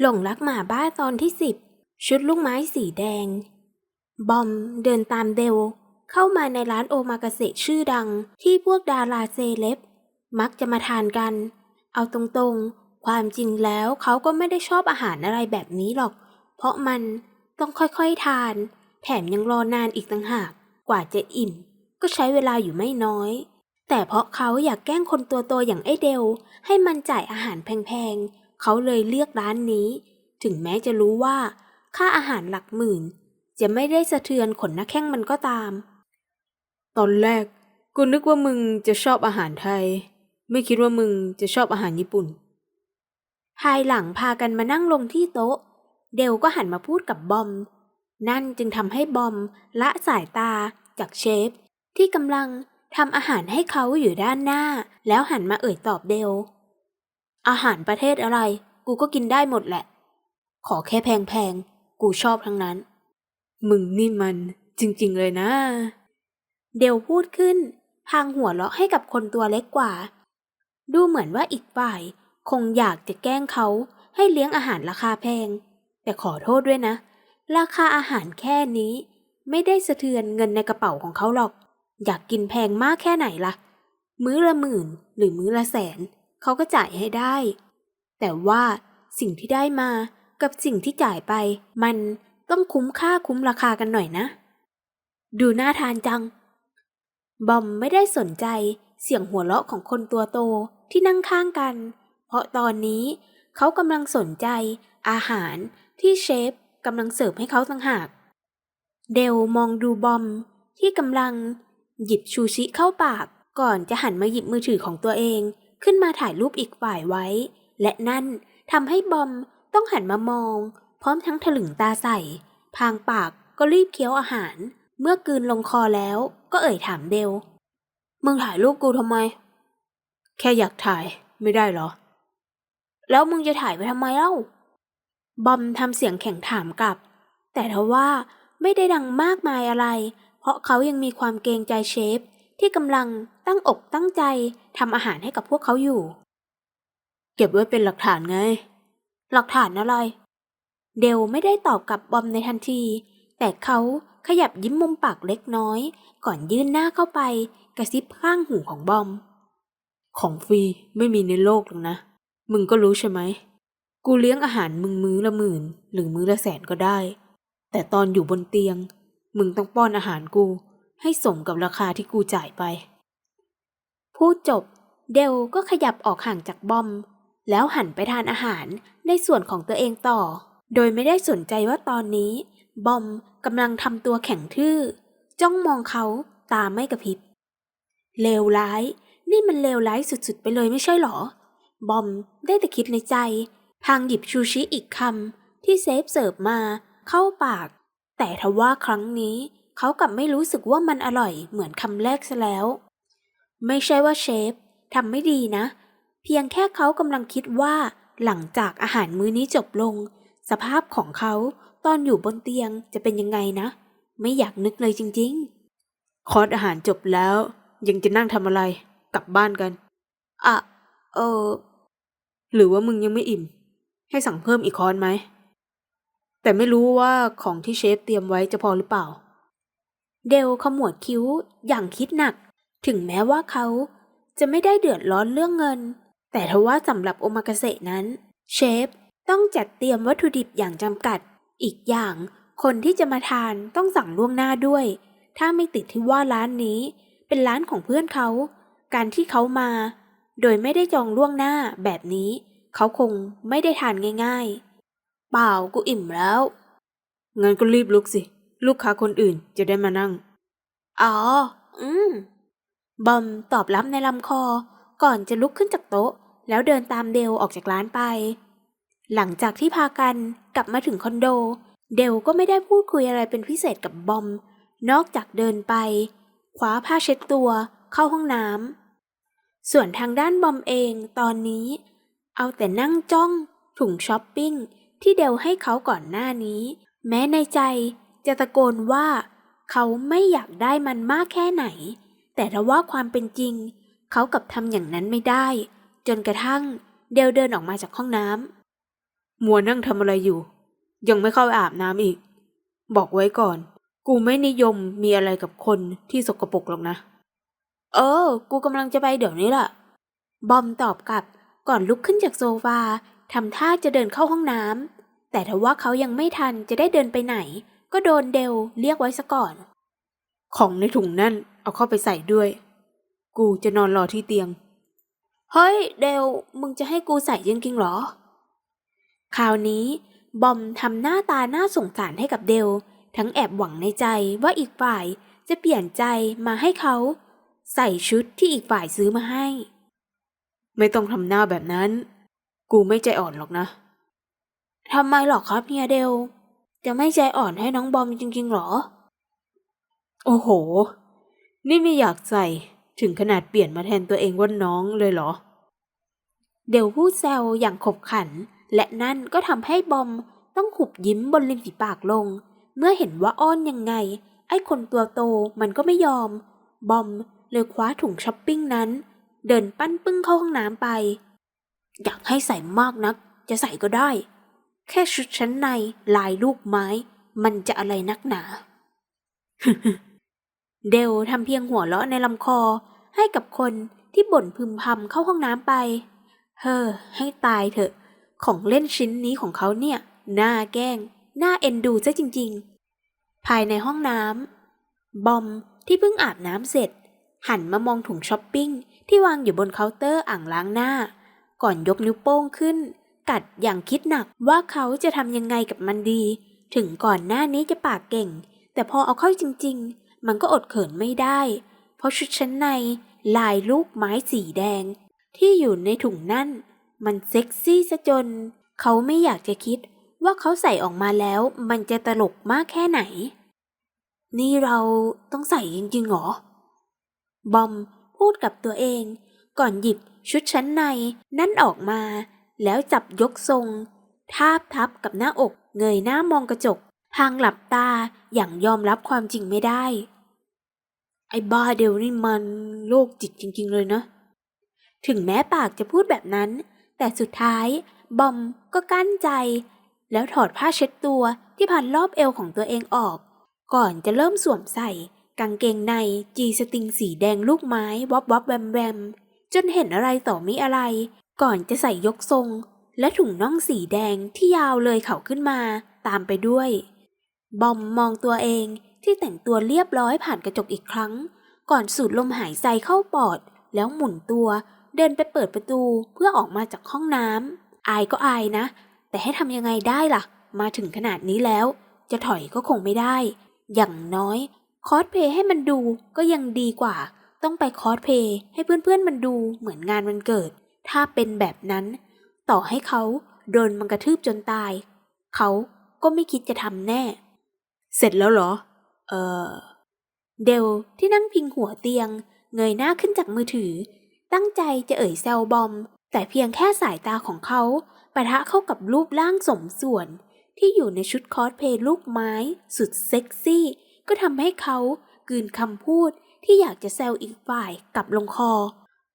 หลงรักหมาบ้าตอนที่สิบชุดลูกไม้สีแดง บอมเดินตามเดล เข้ามาในร้านโอมากาเสะชื่อดังที่พวกดาราเซเลบมักจะมาทานกัน เอาตรงๆ ความจริงแล้วเขาก็ไม่ได้ชอบอาหารอะไรแบบนี้หรอก เพราะมันต้องค่อยๆทาน แถมยังรอนานอีกต่างหากกว่าจะอิ่ม ก็ใช้เวลาอยู่ไม่น้อย แต่เพราะเขาอยากแกล้งคนตัวโตอย่างไอเดล ให้มันจ่ายอาหารแพง เขาเลยเลือกร้านนี้ ถึงแม้จะรู้ว่า ค่าอาหารหลักหมื่น จะไม่ได้สะเทือนขนหน้าแข้งมันก็ตาม ตอนแรกกูนึกว่ามึงจะชอบอาหารไทย ไม่คิดว่ามึงจะชอบอาหารญี่ปุ่น ภายหลังพากันมานั่งลงที่โต๊ะ เดลก็หันมาพูดกับบอม นั่นจึงทำให้บอมละสายตาจากเชฟ ที่กำลังทำอาหารให้เขาอยู่ด้านหน้า แล้วหันมาเอ่ยตอบเดล อาหารประเทศอะไร กูก็กินได้หมดแหละ ขอแค่แพงๆ กูชอบทั้งนั้น มึงนี่มันจริงๆเลยนะ เดลพูดขึ้น พางหัวเราะให้กับคนตัวเล็กกว่า ดูเหมือนว่าอีกฝ่าย คงอยากจะแกล้งเขาให้เลี้ยงอาหารราคาแพง แต่ขอโทษด้วยนะ ราคาอาหารแค่นี้ ไม่ได้สะเทือนเงินในกระเป๋าของเขาหรอก อยากกินแพงมากแค่ไหนล่ะ มื้อละหมื่นหรือมื้อละแสน เขาก็จ่ายให้ได้ แต่ว่าสิ่งที่ได้มากับสิ่งที่จ่ายไป มันต้องคุ้มค่าคุ้มราคากันหน่อยนะ ดูน่าทานจัง บอมไม่ได้สนใจเสียงหัวเราะของคนตัวโตที่นั่งข้างกัน เพราะตอนนี้เขากำลังสนใจอาหารที่เชฟกำลังเสิร์ฟให้เขาต่างหาก เดลมองดูบอมที่กำลังหยิบชูชิเข้าปากก่อนจะหันมาหยิบมือถือของตัวเอง ขึ้นมาถ่ายรูปอีกฝ่ายไว้ และนั่นทำให้บอมต้องหันมามอง พร้อมทั้งถลึงตาใส่ พางปากก็รีบเคี้ยวอาหาร เมื่อกลืนลงคอแล้วก็เอ่ยถามเดลมึงถ่ายรูปกูทำไม แค่อยากถ่ายไม่ได้หรอ แล้วมึงจะถ่ายไปทำไมเล่า บอมทำเสียงแข็งถามกลับ แต่ทว่าไม่ได้ดังมากมายอะไร เพราะเขายังมีความเกรงใจเชฟ ที่กำลังตั้งอกตั้งใจทำอาหารให้กับพวกเขาอยู่ เก็บไว้เป็นหลักฐานไง หลักฐานอะไร เดลไม่ได้ตอบกลับบอมในทันที แต่เขาขยับยิ้มมุมปากเล็กน้อย ก่อนยื่นหน้าเข้าไป กระซิบข้างหูของบอม ของฟรีไม่มีในโลกหรอกนะ มึงก็รู้ใช่ไหม กูเลี้ยงอาหารมึงมื้อละหมื่น หรือมื้อละแสนก็ได้ แต่ตอนอยู่บนเตียง มึงต้องป้อนอาหารกู ให้สมกับราคาที่กูจ่ายไป พูดจบเดลก็ขยับออกห่างจากบอม แล้วหันไปทานอาหารในส่วนของตัวเองต่อ โดยไม่ได้สนใจว่าตอนนี้ บอมกำลังทำตัวแข็งทื่อ จ้องมองเขาตาไม่กระพริบ เลวร้าย นี่มันเลวร้ายสุดๆ ไปเลยไม่ใช่หรอ บอมได้แต่คิดในใจ พางหยิบชูชิอีกคำที่เซฟเสิร์ฟมาเข้าปาก แต่ทว่าครั้งนี้ เขากลับไม่รู้สึกว่ามันอร่อยเหมือนคำแรกซะแล้ว ไม่ใช่ว่าเชฟทำไม่ดีนะ เพียงแค่เขากำลังคิดว่าหลังจากอาหารมื้อนี้จบลง สภาพของเขาตอนอยู่บนเตียงจะเป็นยังไงนะ ไม่อยากนึกเลยจริงคอร์สอาหารจบแล้ว ยังจะนั่งทำอะไร กลับบ้านกันๆอะ เออ หรือว่ามึงยังไม่อิ่ม ให้สั่งเพิ่มอีกคอร์สไหม แต่ไม่รู้ว่าของที่เชฟเตรียมไว้จะพอหรือเปล่า เดลขมวดคิ้วอย่างคิดหนัก ถึงแม้ว่าเขาจะไม่ได้เดือดร้อนเรื่องเงิน แต่ทว่าสำหรับโอมากาเสะนั้น เชฟต้องจัดเตรียมวัตถุดิบอย่างจำกัด อีกอย่างคนที่จะมาทานต้องสั่งล่วงหน้าด้วย ถ้าไม่ติดที่ว่าร้านนี้ เป็นร้านของเพื่อนเขา การที่เขามา โดยไม่ได้จองล่วงหน้าแบบนี้ เขาคงไม่ได้ทานง่าย ๆ เปล่ากูอิ่มแล้วงั้นก็รีบลุกสิ ลูกค้าคนอื่นจะได้มานั่ง อ๋อ อืม บอมตอบรับในลำคอ ก่อนจะลุกขึ้นจากโต๊ะ แล้วเดินตามเดลออกจากร้านไป หลังจากที่พากันกลับมาถึงคอนโด เดลก็ไม่ได้พูดคุยอะไรเป็นพิเศษกับบอม นอกจากเดินไปคว้าผ้าเช็ดตัวเข้าห้องน้ำ ส่วนทางด้านบอมเองตอนนี้ เอาแต่นั่งจ้องถุงช้อปปิ้งที่เดลให้เขาก่อนหน้านี้ แม้ในใจ จะตะโกนว่า เขาไม่อยากได้มันมากแค่ไหน แต่ถ้าว่าความเป็นจริง เขากลับทำอย่างนั้นไม่ได้ จนกระทั่งเดลเดินออกมาจากห้องน้ำมัวนั่งทำอะไรอยู่ ยังไม่เข้าไปอาบน้ำอีก บอกไว้ก่อน กูไม่นิยมมีอะไรกับคนที่สกปรกหรอกนะ เออ กูกำลังจะไปเดี๋ยวนี้ล่ะ บอมตอบกลับก่อนลุกขึ้นจากโซฟาทำท่าจะเดินเข้าห้องน้ำแต่ทว่าเขายังไม่ทันจะได้เดินไปไหน ก็โดนเดลเรียกไว้ซะก่อน ของในถุงนั่นเอาเข้าไปใส่ด้วย กูจะนอนรอที่เตียง เฮ้ย เดลมึงจะให้กูใส่จริงๆเหรอ คราวนี้บอมทำหน้าตาน่าสงสารให้กับเดลทั้งแอบหวังในใจว่าอีกฝ่ายจะเปลี่ยนใจมาให้เขา ใส่ชุดที่อีกฝ่ายซื้อมาให้ ไม่ต้องทำหน้าแบบนั้น กูไม่ใจอ่อนหรอกนะทำไมหรอครับเฮียเดล จะไม่ใจอ่อนให้น้องบอมจริงๆหรอ โอ้โห นี่ไม่อยากใส่ถึงขนาดเปลี่ยนมาแทนตัวเองว่าน้องเลยเหรอ เดลพูดแซวอย่างขบขัน และนั่นก็ทำให้บอมต้องหุบยิ้มบนริมฝีปากลง เมื่อเห็นว่าอ้อนยังไง ไอ้คนตัวโตมันก็ไม่ยอม บอมเลยคว้าถุงช้อปปิ้งนั้น เดินปั้นปึ้งเข้าห้องน้ำไป อยากให้ใส่มากนัก จะใส่ก็ได้ แค่ชุดชั้นในลายลูกไม้ มันจะอะไรนักหนา เดลทำเพียงหัวเราะในลำคอให้กับคนที่บ่นพึมพำเข้าห้องน้ำไป เฮ้อ ให้ตายเถอะ ของเล่นชิ้นนี้ของเขาเนี่ย น่าแกล้ง น่าเอ็นดูซะจริง ๆ ภายในห้องน้ำบอมที่เพิ่งอาบน้ำเสร็จ หันมามองถุงช้อปปิ้งที่วางอยู่บนเคาน์เตอร์อ่างล้างหน้า ก่อนยกนิ้วโป้งขึ้น กัดอย่างคิดหนักว่าเขาจะทำยังไงกับมันดี ถึงก่อนหน้านี้จะปากเก่ง แต่พอเอาเข้าจริง ๆ มันก็อดเขินไม่ได้ เพราะชุดชั้นในลายลูกไม้สีแดง ที่อยู่ในถุงนั่น มันเซ็กซี่ซะจน เขาไม่อยากจะคิดว่าเขาใส่ออกมาแล้ว มันจะตลกมากแค่ไหน นี่เราต้องใส่จริงๆหรอ บอมพูดกับตัวเอง ก่อนหยิบชุดชั้นในนั่นออกมา แล้วจับยกทรง ทาบทับกับหน้าอก เงยหน้ามองกระจกพางหลับตาอย่างยอมรับความจริงไม่ได้ ไอ้บ้าเดวนี่มันโรคจิตจริง ๆ เลยนะ ถึงแม้ปากจะพูดแบบนั้น แต่สุดท้ายบอมก็กั้นใจ แล้วถอดผ้าเช็ดตัวที่พันรอบเอวของตัวเองออก ก่อนจะเริ่มสวมใส่กางเกงในจีสติงสีแดงลูกไม้วับวับแวมแวมจนเห็นอะไรต่อมิอะไร ก่อนจะใส่ยกทรง และถุงน่องสีแดงที่ยาวเลยเข่าขึ้นมาตามไปด้วย บอมมองตัวเองที่แต่งตัวเรียบร้อยผ่านกระจกอีกครั้ง ก่อนสูดลมหายใจเข้าปอด แล้วหมุนตัวเดินไปเปิดประตูเพื่อออกมาจากห้องน้ำอายก็อายนะ แต่ให้ทำยังไงได้ล่ะ มาถึงขนาดนี้แล้ว จะถอยก็คงไม่ได้ อย่างน้อยคอสเพย์ให้มันดูก็ยังดีกว่า ต้องไปคอสเพย์ให้เพื่อนๆมันดูเหมือนงานวันเกิด ถ้าเป็นแบบนั้น ต่อให้เขาโดนมันกระทืบจนตาย เขาก็ไม่คิดจะทำแน่ เสร็จแล้วเหรอ เออเดลที่นั่งพิงหัวเตียง เงยหน้าขึ้นจากมือถือ ตั้งใจจะเอ่ยแซวบอม แต่เพียงแค่สายตาของเขาปะทะเข้ากับรูปร่างสมส่วน ที่อยู่ในชุดคอสเพลย์ลูกไม้ สุดเซ็กซี่ ก็ทำให้เขากลืนคำพูดที่อยากจะแซวอีกฝ่ายกลับลงคอ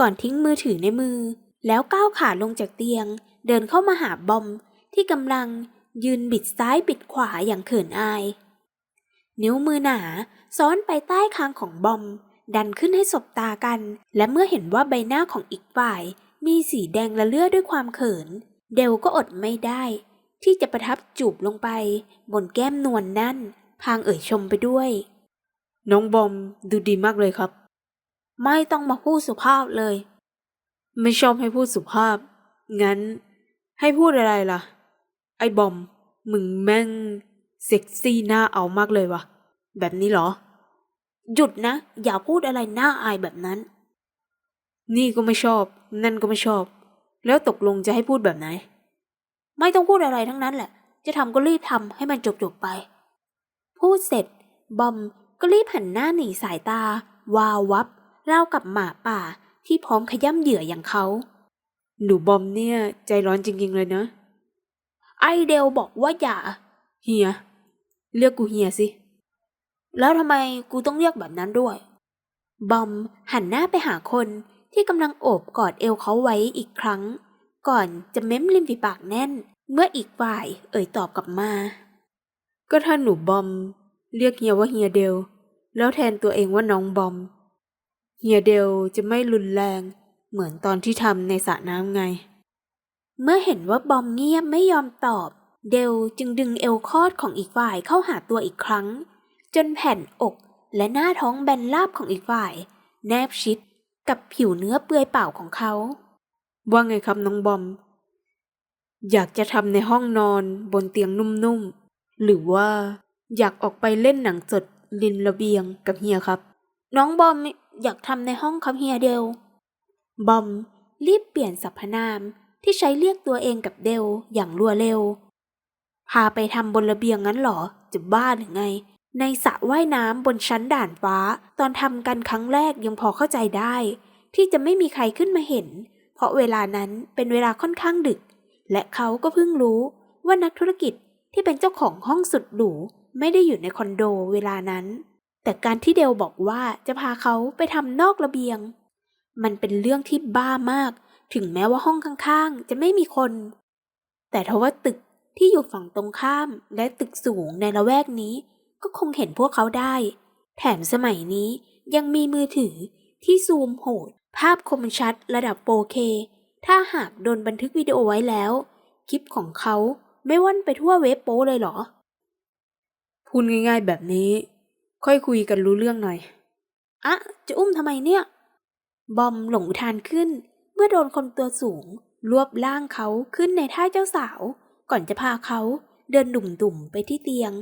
ก่อนทิ้งมือถือในมือ แล้วก้าวขาลงจากเตียง เดินเข้ามาหาบอมที่กำลังยืนบิดซ้ายบิดขวาอย่างเขินอาย นิ้วมือหนาซ้อนไปใต้คางของบอม ดันขึ้นให้สบตากัน และเมื่อเห็นว่าใบหน้าของอีกฝ่าย มีสีแดงละเลือดด้วยความเขิน เดลก็อดไม่ได้ ที่จะประทับจูบลงไป บนแก้มนวลนนั่น พางเอ่ยชมไปด้วย น้องบอมดูดีมากเลยครับ ไม่ต้องมาพูดสุภาพเลย ไม่ชอบให้พูดสุภาพ งั้นให้พูดอะไรล่ะ ไอ้บอม มึงแม่งเซ็กซี่หน้าเอามากเลยวะแบบนี้เหรอ หยุดนะ อย่าพูดอะไรน่าอายแบบนั้น นี่ก็ไม่ชอบ นั่นก็ไม่ชอบ แล้วตกลงจะให้พูดแบบไหน ไม่ต้องพูดอะไรทั้งนั้นแหละ จะทำก็รีบทำให้มันจบจบๆไป พูดเสร็จ บอมก็รีบหันหน้าหนีสายตา วาววับเล่าวกับหมาป่า ที่พร้อมขย้ำเหยื่ออย่างเขา หนูบอมเนี่ย ใจร้อนจริง ๆ เลยนะ ไอเดลบอกว่าอย่า เฮีย เรียกกูเฮียสิ แล้วทำไมกูต้องเรียกแบบนั้นด้วย บอมหันหน้าไปหาคนที่กำลังโอบกอดเอวเขาไว้อีกครั้ง ก่อนจะเม้มริมฝีปากแน่น เมื่ออีกฝ่ายเอ่ยตอบกลับมา ก็ถ้าหนูบอม เรียกเฮียว่าเฮียเดลแล้วแทนตัวเองว่าน้องบอม เฮียเดลจะไม่รุนแรงเหมือนตอนที่ทำในสระน้ำไง เมื่อเห็นว่าบอมเงียบไม่ยอมตอบ เดลจึงดึงเอวคอดของอีกฝ่ายเข้าหาตัวอีกครั้ง จนแผ่นอกและหน้าท้องแบนราบของอีกฝ่าย แนบชิดกับผิวเนื้อเปื่อยเปล่าของเขา ว่าไงครับน้องบอม อยากจะทำในห้องนอนบนเตียงนุ่มๆ หรือว่าอยากออกไปเล่นหนังสดรินระเบียงกับเฮียครับ น้องบอม อยากทำในห้องครับเฮียเดล บอม รีบเปลี่ยนสรรพนามที่ใช้เรียกตัวเองกับเดลอย่างรวดเร็ว พาไปทำบนระเบียงงั้นหรอ จะบ้าหรือไง ในสระว่ายน้ำบนชั้นด่านฟ้า ตอนทำกันครั้งแรกยังพอเข้าใจได้ ที่จะไม่มีใครขึ้นมาเห็น เพราะเวลานั้นเป็นเวลาค่อนข้างดึก และเขาก็เพิ่งรู้ว่านักธุรกิจที่เป็นเจ้าของห้องสุดหรูไม่ได้อยู่ในคอนโดเวลานั้น แต่การที่เดลบอกว่าจะพาเขาไปทำนอกระเบียง มันเป็นเรื่องที่บ้ามาก ถึงแม้ว่าห้องข้างๆ จะไม่มีคน แต่ทว่าตึกที่อยู่ฝั่งตรงข้ามและตึกสูงในละแวกนี้ ก็คงเห็นพวกเขาได้ แถมสมัยนี้ยังมีมือถือที่ซูมโหด ภาพคมชัดระดับ 4K ถ้าหากโดนบันทึกวิดีโอไว้แล้ว คลิปของเขาไม่ว่อนไปทั่วเว็บโป้เลยเหรอ พูดง่ายๆแบบนี้ ค่อยคุยกันรู้เรื่องหน่อย อะจะอุ้มทำไมเนี่ย บอมหลงอุทานขึ้น เมื่อโดนคนตัวสูง รวบร่างเขาขึ้นในท่าเจ้าสาว ก่อนจะพาเขาเดินดุ่มๆไปที่เตียง